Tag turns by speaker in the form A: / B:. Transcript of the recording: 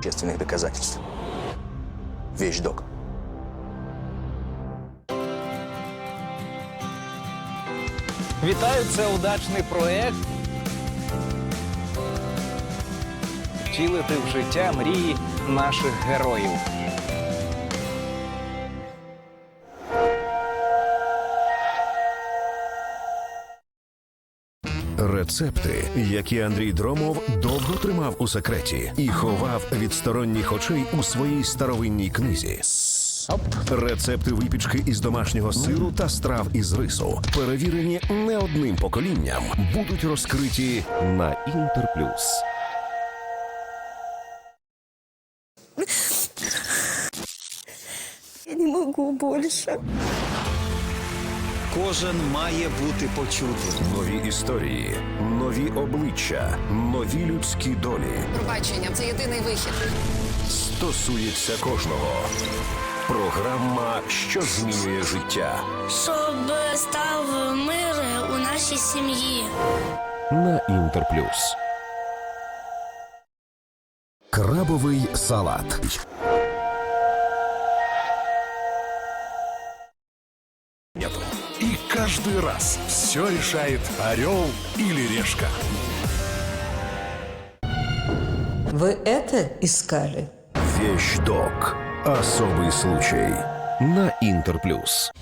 A: вещественных доказательств. Вещдок.
B: Вітаю, це удачний проект. Втілити в життя мрії наших героїв.
C: Рецепти, які Андрій Дромов довго тримав у секреті і ховав від сторонніх очей у своїй старовинній книзі. Рецепти випічки із домашнього сиру та страв із рису, перевірені не одним поколінням, будуть розкриті на Інтерплюс.
D: Я не могу больше.
E: Кожен має бути почутим.
C: Нові історії, нові обличчя, нові людські долі
F: Пробачення це єдиний вихід.
C: стосується кожного. Програма, що змінює життя
G: щоб став мир у нашій сім'ї.
C: на Інтерплюс. Крабовий салат.
H: нету. И каждый раз все решает орел или решка.
I: Вы это искали?
C: Вещдок. Особый случай. На Интерплюс.